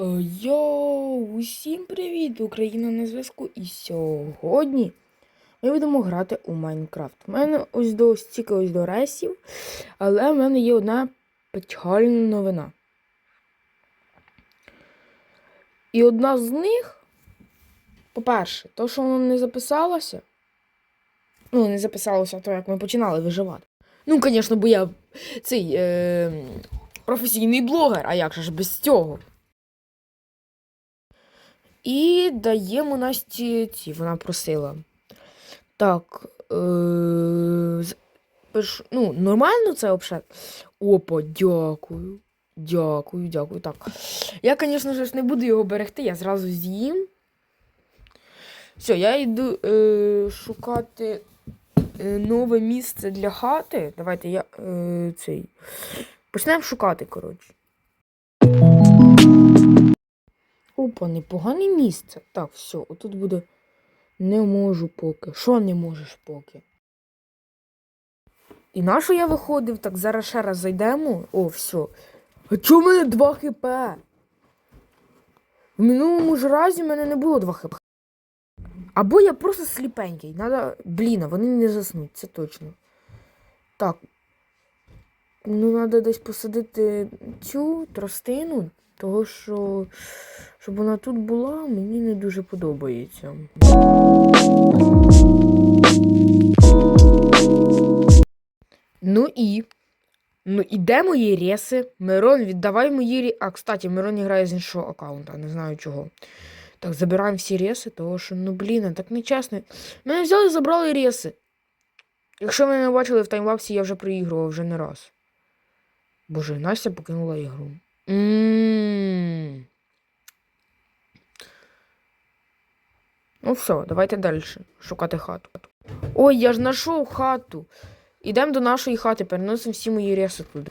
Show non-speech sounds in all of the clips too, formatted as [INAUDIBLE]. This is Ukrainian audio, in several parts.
Е, Йоу, усім привіт! Україна на зв'язку. І сьогодні ми будемо грати у Майнкрафт. У мене ось до стільки ось до ресів, але в мене є одна печальна новина. І одна з них, по-перше, то, що воно не записалося. Ну, не записалося то, як ми починали виживати. Ну, звісно, бо я цей е, професійний блогер, а як же ж без цього? І даємо Насті ці, вона просила. Так. Е, ну, нормально це взагалі? Опа, дякую. Дякую, дякую. Так. Я, звісно ж, не буду його берегти, я зразу з'їм. Все, я йду е, шукати е, нове місце для хати. Давайте я е, цей. Почнемо шукати, коротше. Опа, непогане місце. Так, все, отут буде. Не можу поки. Що не можеш поки? І на що я виходив? Так зараз ще раз зайдемо. О, все. А чому в мене 2 хп? В минулому ж разі в мене не було 2 хп. Або я просто сліпенький. Надо. Блін, вони не заснуть, це точно. Так. Ну, треба десь посадити цю тростину, того що. Щоб вона тут була, мені не дуже подобається. Ну і. Ну і мої реси? Мирон, віддавай мої рі. А, кстати, Мирон грає з іншого аккаунта, не знаю чого. Так, забираємо всі реси, того що, ну блін, так нечесно. Мене взяли і забрали реси. Якщо ви не бачили в таймлапсі, я вже проігрував вже не раз. Боже, Настя покинула ігру. Ммм. Ну все, давайте далі шукати хату. Ой, я ж знайшов хату. Ідемо до нашої хати, переносимо всі мої реси туди.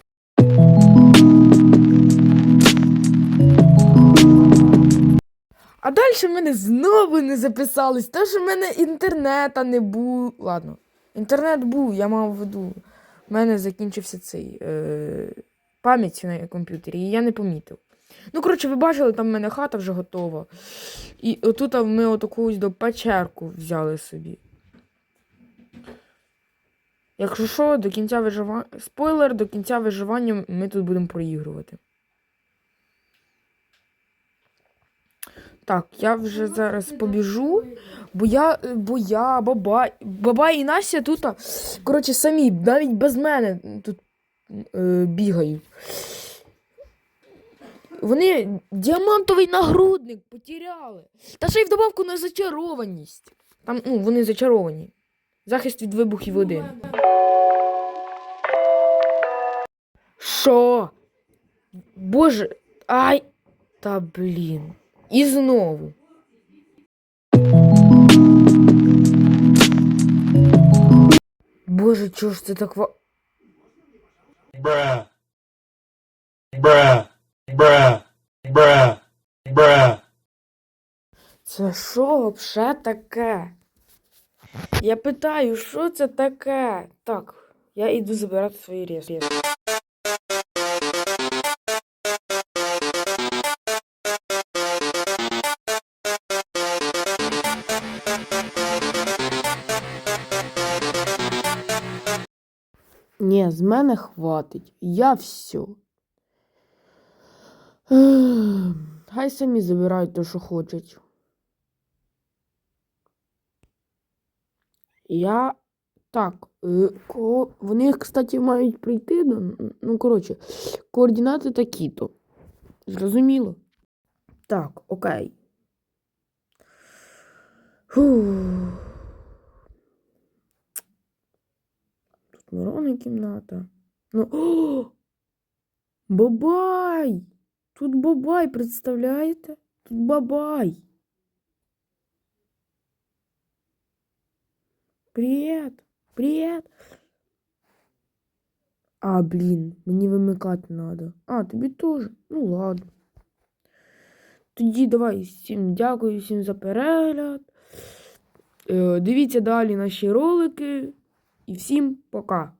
А далі в мене знову не записались, тому що в мене інтернета не було. Ладно, інтернет був, я мав в виду. У мене закінчився цей е... пам'ять на комп'ютері, і я не помітив. Ну, коротше, ви бачили, там в мене хата вже готова. І отут ми отаку ось до печерку взяли собі. Якщо що, до кінця виживання. Спойлер, до кінця виживання ми тут будемо проігрувати. Так, я вже зараз побіжу, бо я, бо я, баба, баба і Настя тут, коротше, самі, навіть без мене тут е, бігають. Вони діамантовий нагрудник потеряли. Та ще й в добавку на зачарованість. Там, ну, вони зачаровані. Захист від вибухів один. Що? Боже, ай. Та блін. І знову. Боже, чого ж це так ва... Bruh. Bruh. Bruh. Bruh. Bruh. Це що взагалі таке? Я питаю, що це таке? Так, я йду забирати свої рез. Ні, з мене хватить. Я все. Хай самі забирають те, що хочуть. Я. Так, е, вони, кстати, мають прийти. Ну, коротше, координати такі-то. Зрозуміло? Так, окей. Тут Мирона кімната. Ну. О! [GASPS] Бабай! Тут бабай, представляєте? Тут бабай. Привет! Привет! А, блін, мені вимикати надо. А, тобі теж. Ну ладно. Тоді давай всім дякую всім за перегляд. Е, дивіться далі наші ролики. І всім пока.